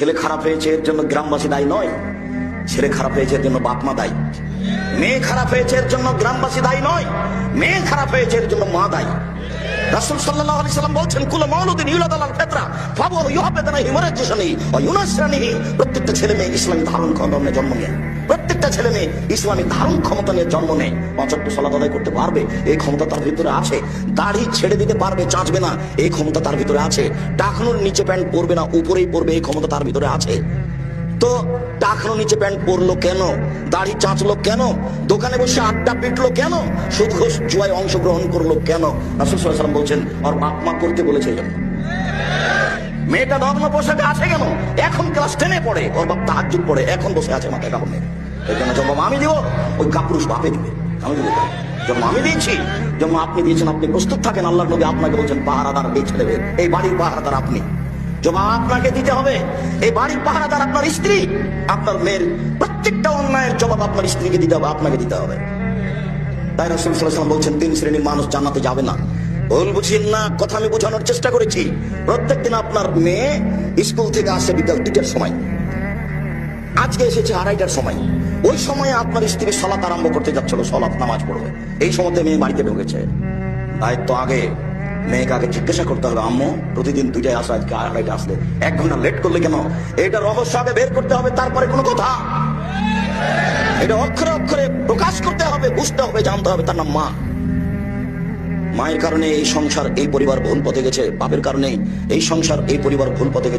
ছেলে খারাপ হয়েছে, এর জন্য গ্রামবাসী দায়ী নয়। ছেলে খারাপ হয়েছে, এর জন্য বাপমা দায়ী। মেয়ে খারাপ হয়েছে, এর জন্য গ্রামবাসী দায়ী নয়। মেয়ে খারাপ হয়েছে, এর জন্য মা দায়ী। রাসুল আলি সাল্লাম বলছেন, কুলো মাউলুদিন ইউলাদ ফিতরা। ফাবু ইউহাবেদানা হিমারাজিসানি ও প্রত্যেকটা ছেলে মেয়ে ইসলামী ধারণ ক্ষমতা জন্ম নেয়। প্রত্যেকটা ছেলে মেয়ে ইসলামী ধারণ ক্ষমতা নিয়ে জন্ম নেয়। পাঁচক্য সালাত আদায় করতে পারবে, এই ক্ষমতা তার ভিতরে আছে। দাড়ি ছেড়ে দিতে পারবে, চাচবে না, এই ক্ষমতা তার ভিতরে আছে। টাকনুর নিচে প্যান্ট পরবে না, উপরেই পরবে, এই ক্ষমতা তার ভিতরে আছে। তো টাকনো নিচে প্যান্ট পরলো কেন? দাড়ি চাঁচলো কেন? দোকানে বসে আড্ডা পিটলো কেন? সুদ জুয়ায় অংশগ্রহণ করল কেন? রাসুসাল্লাম বলছেন আর বাপ করতে বলেছে এই জন্য। মেয়েটা নগ্ন পোশাকে আছে কেন? এখন ক্লাস টেনে পড়ে। ওর বাপ তাহাজুদ পড়ে এখন বসে আছে মাথায় কাপড় নেই এই জন্য জন্ম আমি দিব, ওই কাপুরুষ বাপে দিবে। আমি দিব? জন্ম আমি দিয়েছি জন্ম আপনি দিয়েছেন, আপনি প্রস্তুত থাকেন আল্লাহ নবী আপনাকে বলছেন, পাহারাদার এই ছেলে এই বাড়ির পাহারাদার আপনি। জমা আপনাকে দিতে হবে, এই বাড়ির পাহারাদার আপনার স্ত্রী, আপনার মেয়ের প্রত্যেকটা অন্যায়ের জবাব আপনার স্ত্রীকে দিতে হবে, আপনাকে দিতে হবে। তাই রাসূল বলছেন, তিন শ্রেণির মানুষ জানাতে যাবে না। ভুল বুঝিয়েন না, কথা আমি বোঝানোর চেষ্টা করেছি। প্রত্যেকদিন আপনার মেয়ে স্কুল থেকে আসে বিকাল দুইটার সময়। আজকে এসেছে আড়াইটার সময়। ওই সময়ে আপনার স্ত্রী সলাত আরম্ভ করতে যাচ্ছিল সলাত নামাজ পড়বে। এই সময়তে মেয়ে বাড়িতে ঢুকেছে। দায়িত্ব আগে মেয়েকে আগে জিজ্ঞাসা করতে হবে, আম্মু, প্রতিদিন দুইটায় আসো, আজকে আড়াইটা আসলে এক ঘণ্টা লেট করলে কেন? এটা রহস্য আগে বের করতে হবে, তারপরে কোনো কথা। এটা অক্ষরে অক্ষরে প্রকাশ করতে হবে, বুঝতে হবে, জানতে হবে, তার নাম মা। মায়ের কারণে এই সংসার এই পরিবার ভুল পথে গেছে, বাপের কারণে এই সংসার এই পরিবার ভুল পথে গেছে।